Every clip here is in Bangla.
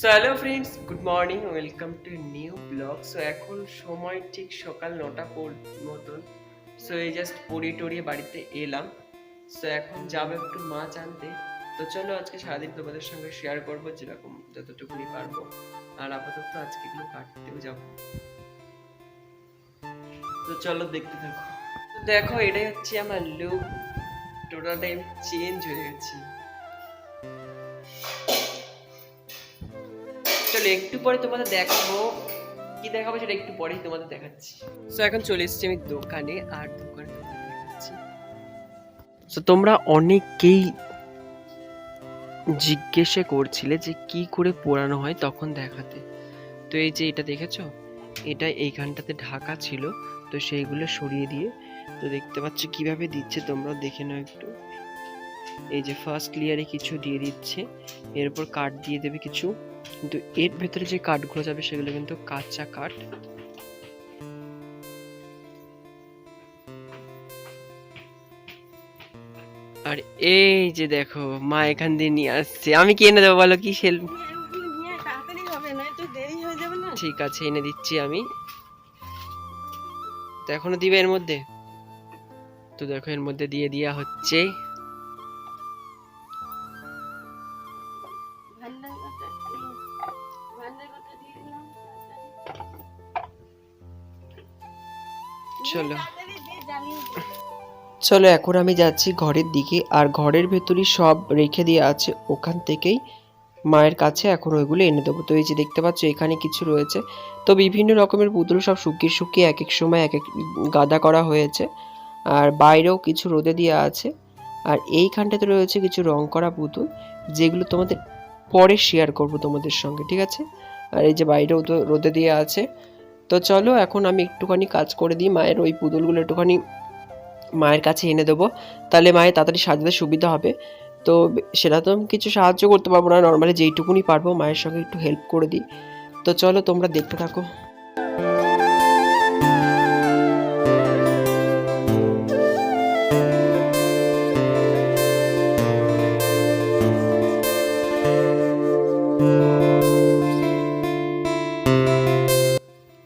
So hello friends good morning welcome to new blog so এখন সময় ঠিক সকাল নটা মতন। সো এই জাস্ট পড়িয়ে টড়িয়ে বাড়িতে এলাম। সো এখন যাব একটু মাছ আনতে তো চলো আজকে সারাদিন তোমাদের সঙ্গে শেয়ার করব, যেরকম যতটুকুনি পারব। আর আপাতত আজকে এগুলো কাটতেও যাব। তো চলো দেখতে থাকো। দেখো, এটাই হচ্ছে আমার লুক টোটালটাই চেঞ্জ হয়ে গেছি। চলো, একটু পরে তোমাদের দেখাবো। কি দেখাবো সেটা একটু পরেই তোমাদের দেখাচ্ছি। তো এখন চলে এসেছি আমি দোকানে, আর দোকানে দেখাচ্ছি। তো তোমরা অনেকেই জিজ্ঞেসে করছিলে যে কি করে পোড়ানো হয় তখন দেখাতে। তো এই যে এটা দেখেছ? এটা এইখানটাতে ঢাকা ছিল, তো সেইগুলো সরিয়ে দিয়ে তো দেখতে পাচ্ছ কীভাবে দিচ্ছে তোমরা দেখে নাও একটু। এই যে ফার্স্ট লেয়ারে কিছু দিয়ে দিচ্ছে, এরপর কাঠ দিয়ে দেবে কিছু কিন্তু এর ভেতরে যে কাঠগুলো যাবে সেগুলো কিন্তু কাঁচা কাঠ। আর এই যে দেখো, মা এখান দিয়ে নিয়ে আসছে। আমি কি এনে দেবো বলো কি সেল? ঠিক আছে, এনে দিচ্ছি আমি। তো এখনও দিবে এর মধ্যে? তো দেখো এর মধ্যে দিয়ে দেওয়া হচ্ছে। চলো। চলো, এখন আমি যাচ্ছি ঘরের দিকে, আর ঘরের ভেতরই সব রেখে দিয়ে আছে। ওখান থেকেই মায়ের কাছে এখন ওইগুলো এনে দেবো। তো এই যে দেখতে পাচ্ছ, এখানে কিছু রয়েছে। তো বিভিন্ন রকমের পুতুল সব শুকিয়ে শুকিয়ে এক এক সময় এক এক গাদা করা হয়েছে। আর বাইরেও কিছু রোদে দেওয়া আছে। আর এইখানটাতে রয়েছে কিছু রং করা পুতুল, যেগুলো তোমাদের পরে শেয়ার করব তোমাদের সঙ্গে, ঠিক আছে? আর এই যে বাইরেও তো রোদে দেওয়া আছে। তো চলো, এখন আমি একটুখানি কাজ করে দিই, মায়ের ওই পুতুলগুলো একটুখানি মায়ের কাছে এনে দেবো। তাহলে মায়ের তাড়াতাড়ি সাজাতে সুবিধা হবে। তো সেটা তো আমি কিছু সাহায্য করতে পারব না নর্মালি যেইটুকুনি পারব, মায়ের সঙ্গে একটু হেল্প করে দিই। তো চলো, তোমরা দেখতে থাকো।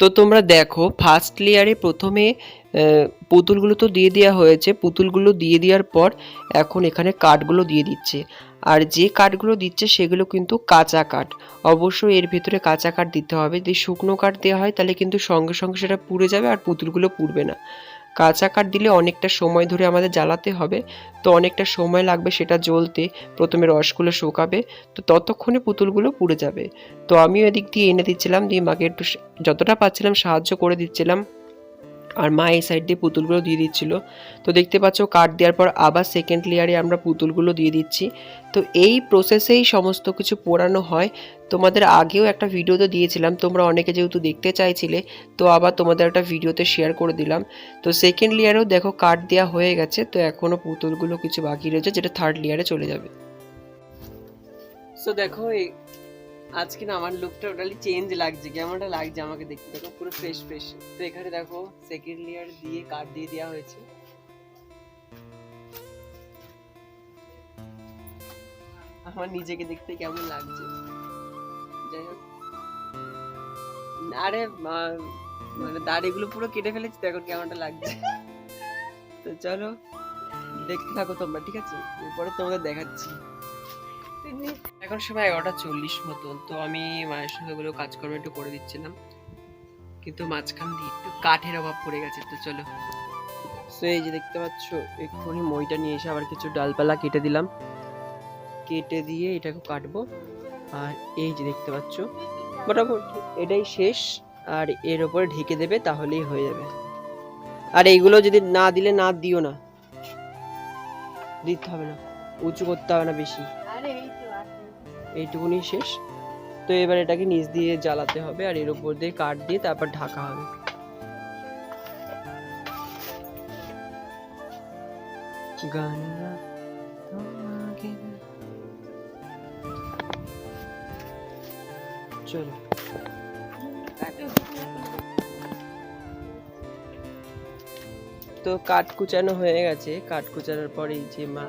তো তোমরা দেখো ফার্স্ট লেয়ারে প্রথমে পুতুলগুলো তো দিয়ে দেওয়া হয়েছে। পুতুলগুলো দিয়ে দেওয়ার পর এখন এখানে কাঠগুলো দিয়ে দিচ্ছে। আর যে কাঠগুলো দিচ্ছে সেগুলো কিন্তু কাঁচা কাঠ। অবশ্যই এর ভিতরে কাঁচা কাঠ দিতে হবে। যদি শুকনো কাঠ দেওয়া হয় তাহলে কিন্তু সঙ্গে সঙ্গে সেটা পুড়ে যাবে আর পুতুলগুলো পুড়বে না। কাঁচা কাঠ দিলে অনেকটা সময় ধরে আমাদের জ্বালাতে হবে। তো অনেকটা সময় লাগবে সেটা জ্বলতে, প্রথমে রসগুলো শুকাবে, তো ততক্ষণে পুতুলগুলো পুড়ে যাবে। তো আমিও এদিক দিয়ে এনে দিচ্ছিলাম, দিয়ে মাকে একটু যতটা পাচ্ছিলাম সাহায্য করে দিচ্ছিলাম। আর মা এই সাইড দিয়ে পুতুলগুলো দিয়ে দিচ্ছিল। তো দেখতে পাচ্ছ কাঠ দেওয়ার পর আবার সেকেন্ড লেয়ারে আমরা পুতুলগুলো দিয়ে দিচ্ছি। তো এই প্রসেসেই সমস্ত কিছু পোড়ানো হয়। তোমাদের আগেও একটা ভিডিও তো দিয়েছিলাম, তোমরা অনেকে যেহেতু দেখতে চাইছিলে, তো আবার তোমাদের একটা ভিডিওতে শেয়ার করে দিলাম। তো সেকেন্ড লেয়ারেও দেখো কাঠ দেওয়া হয়ে গেছে, তো এখনও পুতুলগুলো কিছু বাকি রয়েছে, যেটা থার্ড লেয়ারে চলে যাবে। সো দেখো আজকে না আমার লুকটা টোটালি চেঞ্জ লাগছে, কেমনটা লাগছে আমাকে দেখতে? দেখো, পুরো ফ্রেশ ফ্রেশ তো এখানে দেখো সেকেন্ড লেয়ার দিয়ে কাঠ দিয়ে দেওয়া হয়েছে। আমার নিজেকে দেখতে কেমন লাগছে? যাই হোক। আরে মানে দাড়িগুলো পুরো কেটে ফেলেছি, তো এখন কেমনটা লাগছে? তো চলো, দেখতে থাকো তোমরা, ঠিক আছে? এরপরে তোমাদের দেখাচ্ছি। এখন সময় এগারোটা চল্লিশ মতন তো আমি মায়ের সঙ্গে ওগুলো কাজকর্ম একটু করে দিচ্ছিলাম। কিন্তু মাঝখান দিয়ে একটু কাঠের অভাব পড়ে গেছে তো চলো। সো এই যে দেখতে পাচ্ছ এক্ষুনি মইটা নিয়ে এসে আবার কিছু ডালপালা কেটে দিলাম। কেটে দিয়ে এটাকে কাটবো। আর এই যে দেখতে পাচ্ছ মোটামুটি এটাই শেষ। আর এর ওপরে ঢেকে দেবে তাহলেই হয়ে যাবে। আর এইগুলো যদি না দিলে না দিও না। দিতে হবে না। উঁচু করতে হবে না বেশি। এইটুকুনি শেষ। তো এবার এটাকে নিচ দিয়ে জ্বালাতে হবে আর এর উপর দিয়ে কাঠ দিয়ে তারপর ঢাকা হবে। চলো। তো কাঠ কুচানো হয়ে গেছে। কাঠ কুচানোর পরে যে মা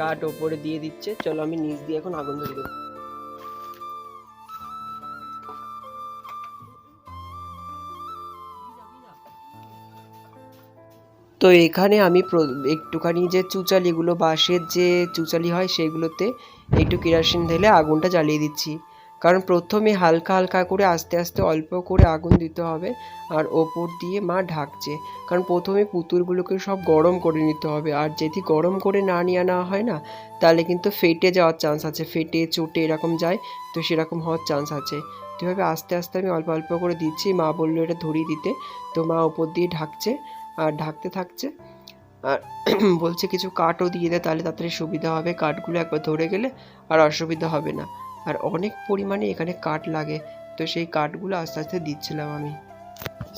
কাঠ ওপরে দিয়ে দিচ্ছে। চলো আমি নিচ দিয়ে এখন আগুন ধরে দেবো। তো এখানে আমি একটুখানি যে চুচালিগুলো বাঁশের যে চুচালি হয়, সেগুলোতে একটু কেরাসিন ঢেলে আগুনটা জ্বালিয়ে দিচ্ছি। কারণ প্রথমে হালকা হালকা করে আস্তে আস্তে অল্প করে আগুন দিতে হবে আর ওপর দিয়ে মা ঢাকছে। কারণ প্রথমে পুতুলগুলোকে সব গরম করে নিতে হবে। আর যদি গরম করে না নিয়ে নেওয়া হয় না, তাহলে কিন্তু ফেটে যাওয়ার চান্স আছে। ফেটে, চোটে এরকম যায়, তো সেরকম হওয়ার চান্স আছে। তো এভাবে আস্তে আস্তে আমি অল্প অল্প করে দিচ্ছি। মা বলল এটা ধরিয়ে দিতে। তো মা ওপর দিয়ে ঢাকছে আর ঢাকতে থাকছে। আর বলছে কিছু কাঠও দিয়ে দেয় তাহলে তাড়াতাড়ি সুবিধা হবে। কাঠগুলো একবার ধরে গেলে আর অসুবিধা হবে না। আর অনেক পরিমাণে এখানে কাঠ লাগে। তো সেই কাঠগুলো আস্তে আস্তে দিচ্ছিলাম আমি।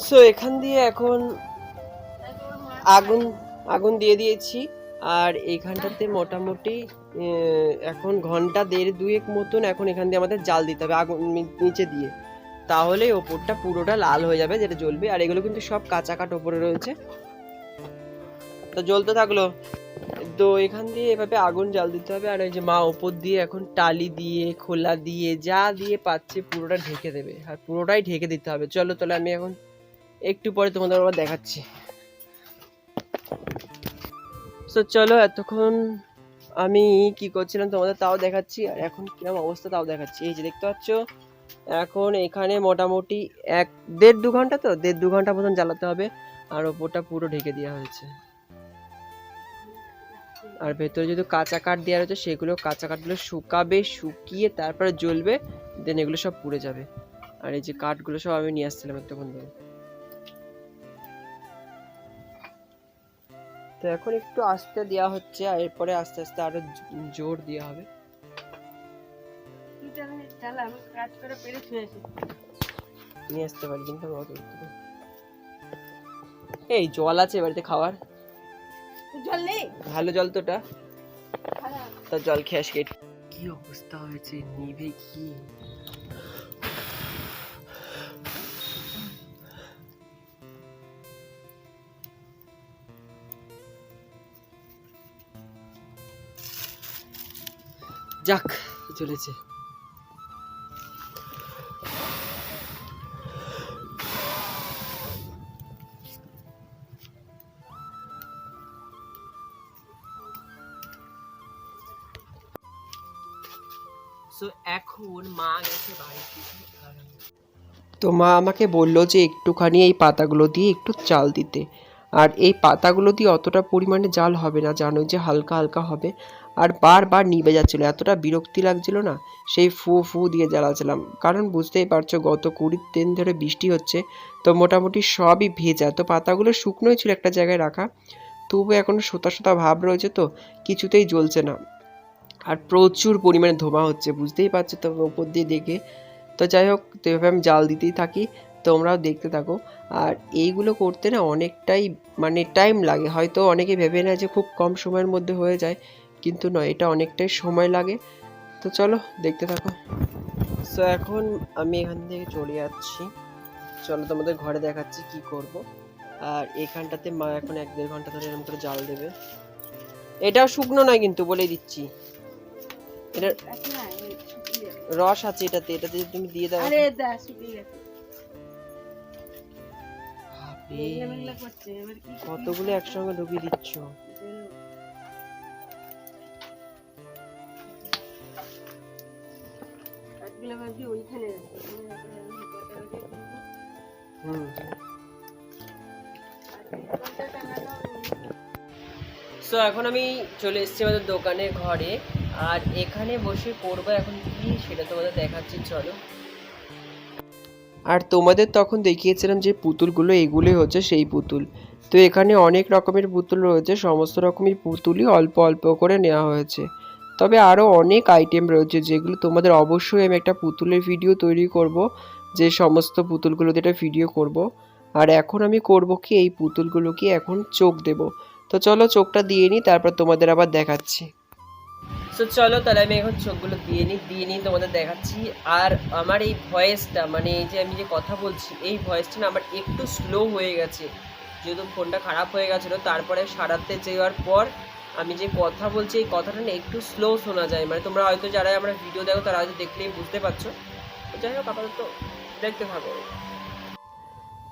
সো এখান দিয়ে এখন আগুন আগুন দিয়ে দিয়েছি। আর এইখানটাতে মোটামুটি এখন ঘণ্টা দেড় দুয়েক মতন এখন এখান দিয়ে আমাদের জাল দিতে হবে আগুন নিচে দিয়ে। তাহলে ওপরটা পুরোটা লাল হয়ে যাবে যেটা জ্বলবে। আর এগুলো কিন্তু সব কাঁচা কাঠ ওপরে রয়েছে। তো জ্বলতে থাকল। তো এখান দিয়ে এভাবে আগুন জাল দিতে হবে, আর এই যে মা ওপর দিয়ে এখন টালি দিয়ে, খোলা দিয়ে, যা দিয়ে পাচ্ছে পুরোটা ঢেকে দেবে, আর পুরোটাই ঢেকে দিতে হবে। চলো তাহলে আমি এখন একটু পরে তোমাদের আবার দেখাচ্ছি। সো চলো এতক্ষণ আমি কি করছিলাম তোমাদের তাও দেখাচ্ছি, আর এখন কিরম অবস্থা তাও দেখাচ্ছি। এই যে দেখতে পাচ্ছ, এখন এখানে মোটামুটি এক, দেড় দু ঘণ্টা তো, দেড় দু ঘণ্টা মতন জ্বালাতে হবে, আর ওপরটা পুরো ঢেকে দেওয়া হয়েছে। আর ভেতরে যদি কাঁচা কাঠ দেওয়া রয়েছে সেগুলো কাঁচা কাঠগুলো শুকাবে শুকিয়ে তারপরে জ্বলবে দেন এগুলো সব পুড়ে যাবে। আর এই যে কাঠগুলো সব আমি নিয়ে আসছিলাম এতক্ষণ ধরে। তো এখন একটু আস্তে দেওয়া হচ্ছে আর এরপরে আস্তে আস্তে আরও জোর দেওয়া হবে। নিয়ে আসতে পারি কিন্তু। এই জল আছে বাড়িতে খাওয়ার? জল নেই? ভালো জল তোটা তো জল খেয়ে আসকে কি অবস্থা হয়েছে নিভে কি? যাক চলেছে। এখন মা গেছে তো মা আমাকে বলল যে একটুখানি এই পাতাগুলো দিয়ে একটু চাল দিতে। আর এই পাতাগুলো দিয়ে অতটা পরিমাণে জাল হবে না জানো যে হালকা হালকা হবে। আর বারবার নিভে যাচ্ছিল, এতটা বিরক্তি লাগছিল না, সেই ফু ফু দিয়ে জ্বালাচ্ছিলাম। কারণ বুঝতেই পারছ, গত কুড়ি দিন ধরে বৃষ্টি হচ্ছে, তো মোটামুটি সবই ভেজা। তো পাতাগুলো শুকনোই ছিল একটা জায়গায় রাখা, তবু এখন সোতা সোতা ভাব রয়েছে তো, কিছুতেই জ্বলছে না। আর প্রচুর পরিমাণে ধোঁয়া হচ্ছে, বুঝতেই পারছ তো ওপর দিয়ে দেখে। তো যাই হোক, তো এভাবে আমি জাল দিতেই থাকি, তোমরাও দেখতে থাকো। আর এইগুলো করতে না অনেকটাই মানে টাইম লাগে, হয়তো অনেকে ভেবে না যে খুব কম সময়ের মধ্যে হয়ে যায়, কিন্তু নয় এটা অনেকটাই সময় লাগে। তো চলো, দেখতে থাকো। সো এখন আমি এখান থেকে চলে যাচ্ছি। চলো তোমাদের ঘরে দেখাচ্ছি কি করব। আর এখানটাতে মা এখন এক দেড় ঘণ্টা ধরে এরকম করে জাল দেবে। এটাও শুকনো নয় কিন্তু বলেই দিচ্ছি। এটা। রস আছে এটাতে এটাতে তুমি দিয়ে দাও। আরে দা শুকিয়ে গেছে। কতগুলো একসঙ্গে ঢুকিয়ে দিচ্ছ? সো এখন আমি চলে এসেছি আমাদের দোকানের ঘরে। আর এখানে বসে করব এখন কি, সেটা তোমাদের দেখাচ্ছি, চলো। আর তোমাদের তখন দেখিয়েছিলাম যে পুতুলগুলো, এগুলোই হচ্ছে সেই পুতুল। তো এখানে অনেক রকমের পুতুল রয়েছে, সমস্ত রকমের পুতুলই অল্প অল্প করে নেওয়া হয়েছে। তবে আরও অনেক আইটেম রয়েছে যেগুলো তোমাদের অবশ্যই আমি একটা পুতুলের ভিডিও তৈরি করব, যে সমস্ত পুতুলগুলোতে একটা ভিডিও করব। আর এখন আমি করব কি, এই পুতুলগুলোকে এখন চোখ দেব। তো চলো চোখটা দিয়ে নিই, তারপর তোমাদের আবার দেখাচ্ছি। সো চলো তাহলে আমি এখন চোখগুলো দিয়ে নিই দিয়ে নিই তোমাদের দেখাচ্ছি। আর আমার এই ভয়েসটা মানে এই যে আমি যে কথা বলছি, এই ভয়েসটা না আমার একটু স্লো হয়ে গেছে। যেহেতু ফোনটা খারাপ হয়ে গেছিল, তারপরে সারাতে যাওয়ার পর আমি যে কথা বলছি, এই কথাটা না একটু স্লো শোনা যায়। মানে তোমরা হয়তো যারা আমরা ভিডিও দেখো, তারা হয়তো দেখলেই বুঝতে পারছ। যাই হোক, আপাতত দেখতে থাকো।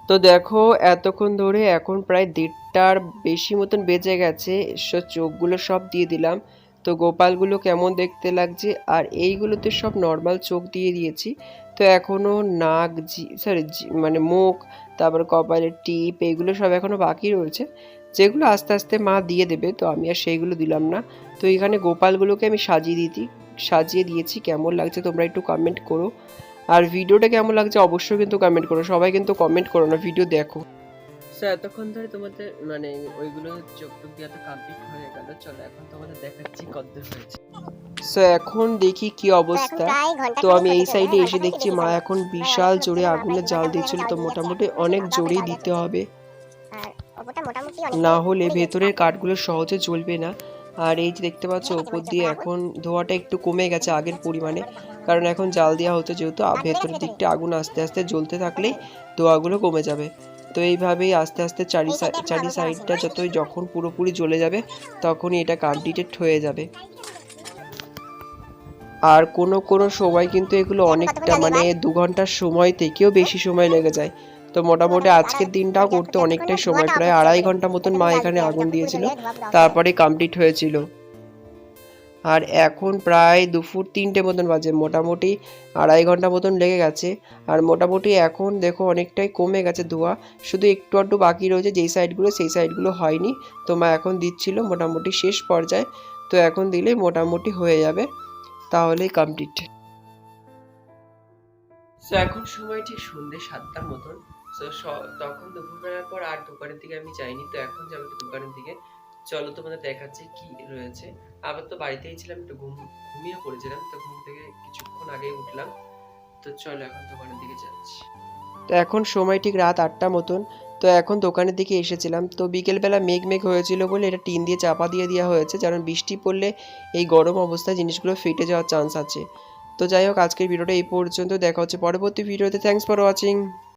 তো দেখো, এতক্ষণ ধরে এখন প্রায় দেড়টার বেশি মতন বেজে গেছে। সব চোখগুলো সব দিয়ে দিলাম। তো গোপালগুলো কেমন দেখতে লাগছে? আর এইগুলোতে সব নর্মাল চোখ দিয়ে দিয়েছি। তো এখনও নাক, জি সরি মানে মুখ, তারপর কপালের টিপ, এইগুলো সব এখনও বাকি রয়েছে। যেগুলো আস্তে আস্তে মা দিয়ে দেবে, তো আমি আর সেইগুলো দিলাম না। তো এখানে গোপালগুলোকে আমি সাজিয়ে দিতি সাজিয়ে দিয়েছি। কেমন লাগছে তোমরা একটু কমেন্ট করো। আর ভিডিওটা কেমন লাগছে অবশ্যই কিন্তু কমেন্ট করো। সবাই কিন্তু কমেন্ট করো না ভিডিও দেখো। সো এতক্ষণ ধরে তোমাদের মানে ওইগুলো চোখ টুক দিয়ে তো কমপ্লিট হয়ে গেল চলো এখন তোমাদের দেখাচ্ছি কতদূর হয়েছে। সো এখন দেখি কি অবস্থা। তো আমি এই সাইডে এসে দেখছি মা এখন বিশাল জোরে আগুনে জাল দিয়েছিল তো মোটামুটি অনেক জোরেই দিতে হবে। না হলে ভেতরের কাঠগুলো সহজে জ্বলবে না। আর এই যে দেখতে পাচ্ছ ওপর দিয়ে এখন ধোঁয়াটা একটু কমে গেছে আগের পরিমাণে। কারণ এখন জাল দেওয়া হচ্ছে যেহেতু ভেতরের দিকটা আগুন আস্তে আস্তে জ্বলতে থাকলেই ধোঁয়াগুলো কমে যাবে। তো এইভাবেই আস্তে আস্তে চারি চারি সাইডটা যতই যখন পুরোপুরি জ্বলে যাবে তখনই এটা কমপ্লিটেড হয়ে যাবে। আর কোনো কোনো সময় কিন্তু এগুলো অনেকটা মানে দু ঘণ্টার সময় থেকেও বেশি সময় লেগে যায়। তো মোটামুটি আজকের দিনটাও করতে অনেকটাই সময় প্রায় আড়াই ঘণ্টা মতন মা এখানে আগুন দিয়েছিল। তারপরে কমপ্লিট হয়েছিল। আর এখন প্রায় দুপুর তিনটে মতন বাজে, মোটামুটি আড়াই ঘণ্টা মতন লেগে গেছে। আর মোটামুটি এখন দেখো অনেকটাই কমে গেছে ধোঁয়া, শুধু একটু আধটু বাকি রয়েছে, যেই সাইডগুলো, সেই সাইডগুলো হয়নি। তো মা এখন দিচ্ছিল মোটামুটি শেষ পর্যায়ে, তো এখন দিলেই মোটামুটি হয়ে যাবে। তাহলেই কমপ্লিট সো এখন সময় ঠিক সন্ধ্যে সাতটার মতন। সো তখন দুপুরবেলার পর আর দোকানের দিকে আমি যাইনি, তো এখন যাব দোকানের দিকে। চলো তোমাদের দেখাচ্ছি কি রয়েছে। আবার তো বাড়িতেই ছিলাম, একটু ঘুম ঘুমিয়ে পড়েছিলাম, তো ঘুম থেকে কিছুক্ষণ আগেই উঠলাম। তো চলো এখন দোকানের দিকে যাচ্ছি। তো এখন সময় ঠিক রাত আটটা মতন। তো এখন দোকানের দিকে এসেছিলাম। তো বিকেলবেলা মেঘ মেঘ হয়েছিল বলে এটা টিন দিয়ে চাপা দিয়ে দেওয়া হয়েছে। কারণ বৃষ্টি পড়লে এই গরম অবস্থায় জিনিসগুলো ফেটে যাওয়ার চান্স আছে। তো যাই হোক, আজকের ভিডিওটা এই পর্যন্ত। দেখা হচ্ছে পরবর্তী ভিডিওতে থ্যাঙ্কস ফর ওয়াচিং